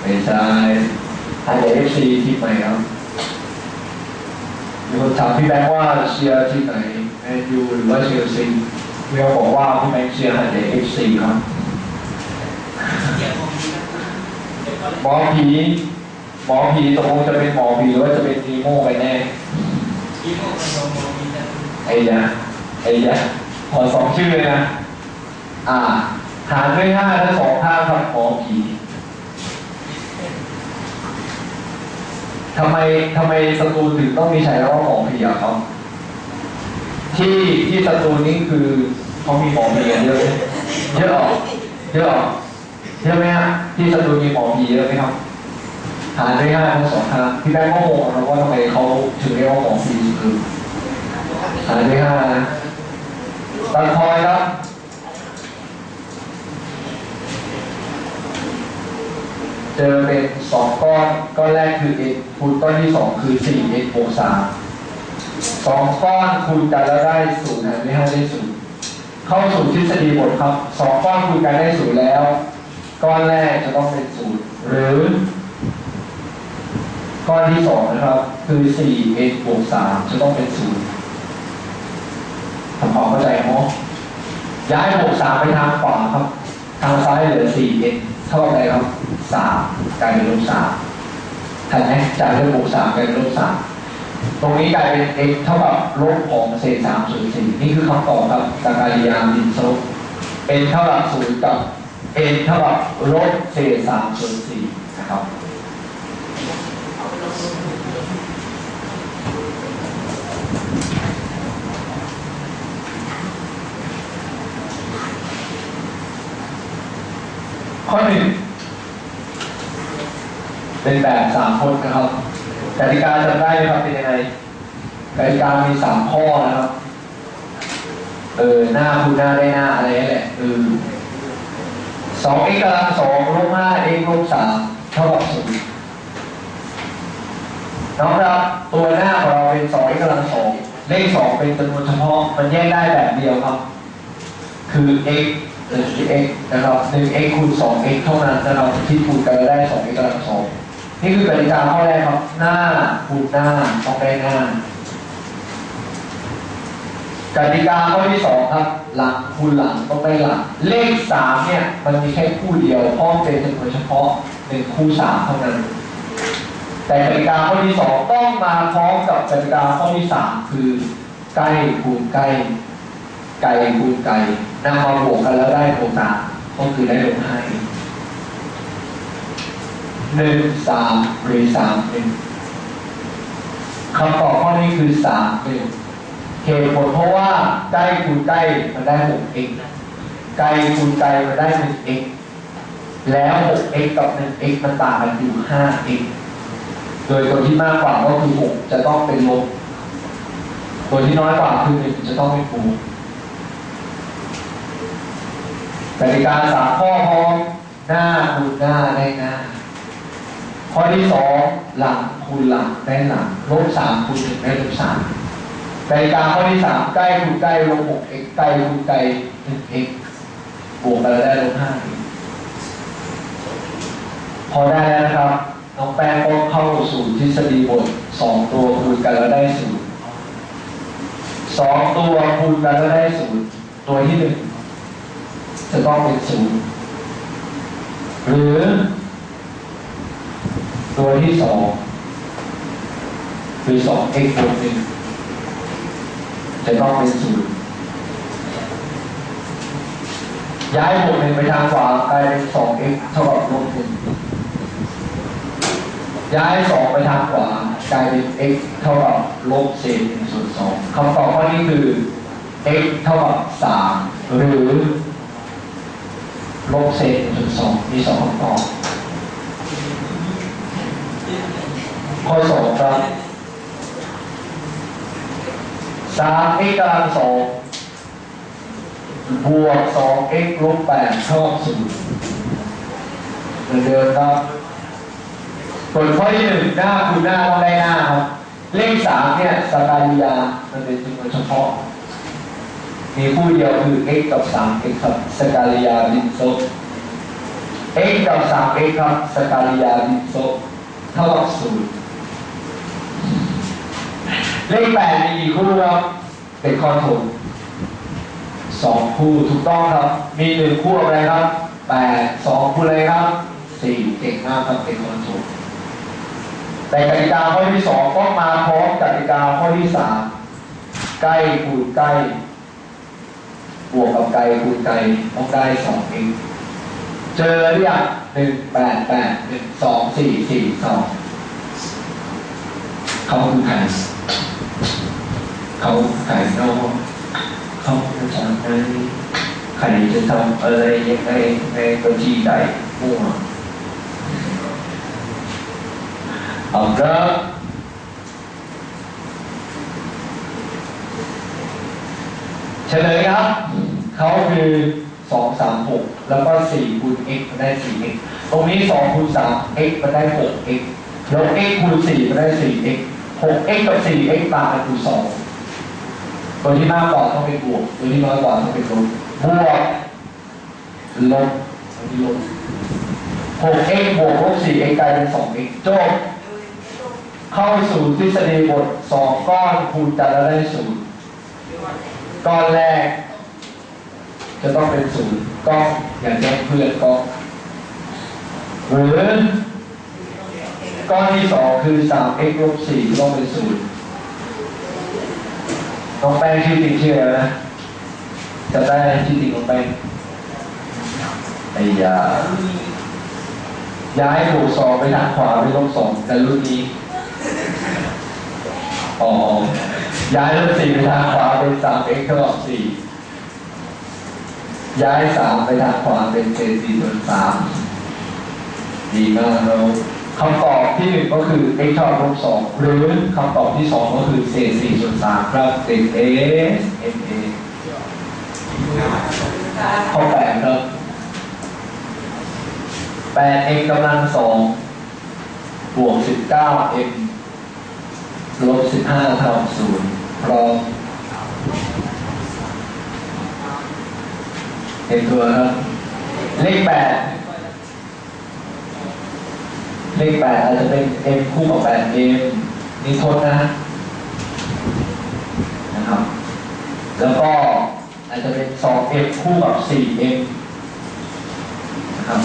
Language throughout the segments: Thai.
ไม่ใช่ถ้าเอฟซีทีมไหนครับมีคนถามพี่แบงค์ว่าเชียร์ทีมไหนแมนยูหรือว่าเชลซีพี่เขาบอกว่าพี่แบงค์เชียร์ฮันเอฟซีครับหมอผีหมอผีตกลงจะเป็นหมอผีหรือว่าจะเป็นนีโม่กันแน่ไอ้ยะไอ้ยะขอสองชื่อเลยนะ อ่า หารด้วยห้าทั้งสองข้างครับหมอผีทำไมทำไมสตูลถึงต้องมีฉายาว่าหมอผีอะครับ ที่ที่สตูลนี่คือเขามีหมอผีกันเยอะเยอะหรอเยอะหรอเยอะไหมฮะที่สตูลมีหมอผีเยอะไหมครับหารด้วยห้าทั้งสองข้างพี่แบงค์ก็งงนะว่าทำไมเขาถึงเรียกว่าหมอผีคือหารด้วยห้านะตังคอยครับ เจอเป็นสองก้อน ก้อนแรกคือ x คูณก้อนที่สองคือ 4 x บวก3สองก้อนคูณกันแล้วได้ศูนย์หารด้วยห้ได้ศูนย์เข้าสู่ทฤษฎีบทครับสองก้อนคูณกันได้ศูนย์แล้ว ก้อนแรกจะต้องเป็นศูนย์หรือ ก้อนที่สองนะครับ คือ 4 x บวก3จะต้องเป็นศูนย์ทำความเข้าใจมั้ยย้ายบวก3ไปทางขวาครับ ทางซ้ายเหลือ 4x เท่ากับอะไรครับ3กลายเป็นลบ3ทันไหมจากเรื่องบวก3กลายเป็นลบ3ตรงนี้กลายเป็น x เท่ากับลบของเศษ3ส่วน4นี่คือคำตอบครับจากการยามดินสรุป n เท่ากับ0กับ n เท่ากับลบเศษ3ส่วน4นะครับ ข้อหนึ่งเป็นแบบสามคนนะครับกติกาจำได้ไหมครับเป็นยังไงกติกามีสามข้อนะครับ เออหน้าคูณหน้าได้หน้าอะไรนั่แหละเออสองเอกกำลังสองลบห้าเอกลบสามเท่ากับศูนย์น้องครับตัวหน้าของเราเป็นสองเอกกำลังสองเลขสองเป็นจำนวนเฉพาะมันแยกได้แบบเดียวครับ คือ x x นะครับ1 x คูณ2 x เท่านั้นนะครับที่คูณกันได้2 x กำลังสองนี่คือกติกาข้อแรกครับ หน้าคูณหน้าต้องได้หน้ากติกาข้อที่สองครับ หลังคูณหลังต้องได้หลัง เลขสามเนี่ย มันมีแค่คู่เดียวเพราะเป็นจำนวนเฉพาะหนึ่งคู่สามเท่านั้น แต่กติกาข้อที่สองต้องมาพร้อมกับกติกาข้อที่สามคือใกล้คูณใกล้ไก่คูณไก่ นำมาบวกกันแล้วได้บวกสาก็คือได้ลบห้าหนึ่งสามหรือสามหนึ่งคำตอบข้อนี้คือสามหนึ่งเหตุผลเพราะว่าใกล้คูณใกล้มันได้หก x ไกลคูณไกลมันได้หนึ่ง x แล้วหก x กับหนึ่ง x มันต่างกันอยู่ห้า x โดยตัวที่มากกว่าก็คือหกจะต้องเป็นลบตัวที่น้อยกว่าคือหนึ่งจะต้องเป็นบว กติกาสามข้อพร้อมหน้าคูณหน้าได้หน้า ข้อที่สองหลังคูณหลังได้หลังลบสามคูณหนึ่งได้ลบสามกติกาข้อที่สามใกล้คูณใกล้ลบหก x ใกล้คูณใกล้หนึ่ง x บวกกันแล้วได้ลบห้าพอได้แล้วนะครับน้องแป้งก็เข้าสู่ทฤษฎีบทสองตัวคูณกันแล้วได้ศูนย์สองตัวคูณกันแล้วได้ศูนย์ตัวที่หนึ่ง จะต้องเป็นศูนย์หรือตัวที่สองคือสอง x บวกหนึ่งจะต้องเป็นศูนย์ย้ายบวกหนึ่งไปทางขวากลายเป็นสอง x เท่ากับลบหนึ่งย้ายสองไปทางขวากลายเป็น x เท่ากับลบเศษหนึ่งส่วนสองคำตอบข้อนี้คือ x เท่ากับสามหรือ ลบเศษจุดสองมีสองคำตอบข้อสองครับสาม x กำลังสองบวกสอง x ลบแปดเท่ากับศูนย์เหมือนเดิมครับส่วนข้อที่หนึ่งหน้าคูณหน้าต้องได้หน้าครับ เลขสามเนี่ยสกาลิยามันเป็นจำนวนเฉพาะ มีคู่เดียวคือ x กับ 3 x ครับสกาลิยาบินโซ x กับ 3x ครับสกาลิยาดิโซเท่ากับศูนย์เลขแปดมีกี่คู่ครับเป็นข้อถูกสองคู่ถูกต้องครับ มีหนึ่งคู่อะไรครับแปดสองคู่อะไรครับสี่เก่งมากครับเป็นข้อถูกแต่กติกาข้อที่สองต้องมาพร้อมกติกาข้อที่สามใกล้คูณใกล้ บวกกับไกลคูณไกลต้องได้สองเองเจอหรือยังหนึ่งแปดแปดหนึ่งสองสี่สี่สองเขาคือใครเขาใครเนอกเขาจะทำไงใครจะทำอะไรยังไงในบัญชีใดมั่วเอาเริ่มเฉลยครับ เขาคือ2 3 6แล้วก็4คูณ x มันได้สี่ x ตรงนี้2คูณ3 x มันได้ 6x แล้ว x คูณ4มันได้ 4x 6x กับ 4x ต่างกันคือ2ตัวที่มากกว่าต้องเป็นบวกตัวที่น้อยกว่าต้องเป็นลบบวกลบตัวที่ลบ 6x บวกลบ 4x กลายเป็น 2x จบเข้าสู่ทฤษฎีบท2ก้อนคูณกันแล้วได้ศูนย์ก้อนแรก จะต้องเป็นศูนย์ก้อนอย่างแจ้งเพื่อนก้อนหรือ ก้อนที่สองคือ 3x ลบ4จะต้องเป็นศูนย์น้องแป้งชื่อจริงชื่ออะไรนะจะได้ชื่อจริงน้องแป้งไอ้ยาย้ายบวกสองไปทางขวาไปลบสองแต่รุ่นนี้อ๋อย้ายลบสี่ไปทางขวาเป็นสาม x เท่ากับสี่ ย้ายสามไปทางขวาเป็นเศษสี่ส่วนสามดีมากเราคำตอบที่หนึ่งก็คือ x เท่ากับลบสองหรือคำตอบที่สองก็คือเศษสี่ส่วนสามครับเป็น a m a ข้อแปดครับแปด x กำลังสองบวกสิบเก้า m ลบสิบห้าเท่ากับศูนย์พร้อม เห็นตัวครับ เลขแปดเลขแปดอาจจะเป็น m คู่กับแปด m นี่โทษนะนะครับ แล้วก็อาจจะเป็นสอง m คู่กับสี่ m นะครับ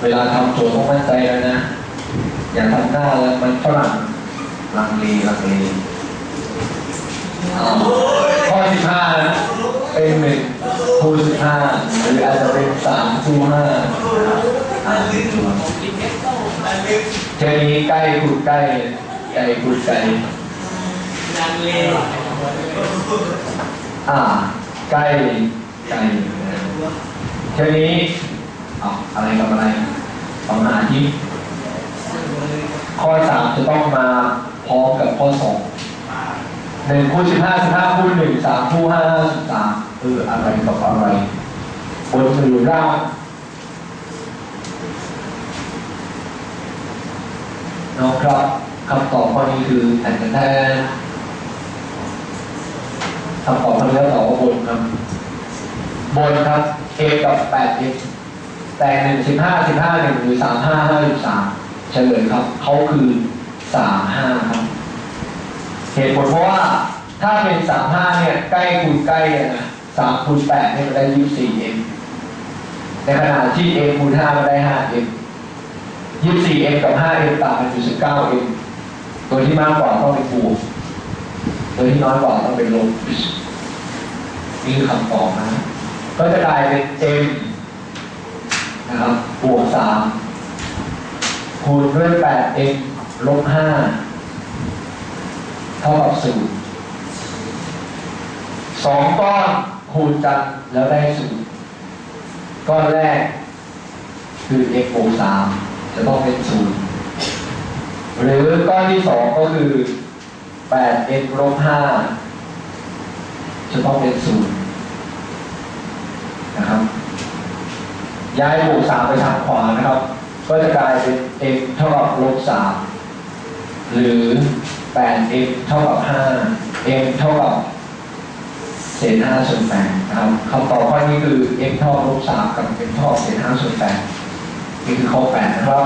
เวลาทำโจทย์ต้องมั่นใจแล้วนะ อย่าทำหน้าแล้วมันฝรั่งลังเลลังเล ข้อสิบห้านะเป็นหนึ่งคูณสิบห้าหรืออาจจะเป็นสามคูณห้าอ่นี้ใกล้คูณใกล้ไกลคูณไกลลังเลอ่าใกล้ไกลเจนี้เอาอะไรกับอะไรเอาหาที่ข้อสามจะต้องมาพร้อมกับข้อสอง หนึ่งคูณสิบห้าสิบห้าคูณหนึ่งสามคูณห้าห้าสิบสามเอออะไรกับอะไรบนมือร่างน้องครับคำตอบข้อนี้คือแอนแทนคำตอบข้อนี้ตอบว่าบนครับ บนครับ a กับ 8x แต่หนึ่งสิบห้าสิบห้าหนึ่งหรือสามห้าห้าสิบสามเฉลยครับ เขาคือสามห้าครับ เหตุผลเพราะว่าถ้าเป็นสามห้าเนี่ยใกล้คูณใกล้เนี่ยนะสามคูณแปดเนี่ยมันได้ยี่สิบสี่เอ็มในขณะที่ a คูณห้ามันได้ห้าเอ็มยี่สิบสี่เอ็มกับห้าเอ็มต่างกันอยู่สิบเก้าเอ็มตัวที่มากกว่าต้องเป็นบวกตัวที่น้อยกว่าต้องเป็นลบนี่คือคำตอบนะก็จะกลายเป็น m นะครับบวกสามคูณด้วยแปด m ลบห้า เท่ากับศูนย์สองก้อนคูณกันแล้วได้ศูนย์ก้อนแรก คือ x บวกสามจะต้องเป็นศูนย์หรือก้อนที่สองก็คือแปด m ลบห้าจะต้องเป็นศูนย์นะครับย้ายบวกสามไปทางขวานะครับ ก็จะกลายเป็น m เท่ากับลบสาม หรือ 8m เท่ากับ5 m เท่ากับเศษ5ส่วน8นะครับคำตอบข้อนี้นี่คือ m เท่ากับสามกับ m เท่าเศษ5ส่วน8นี่คือข้อแปดนะครับ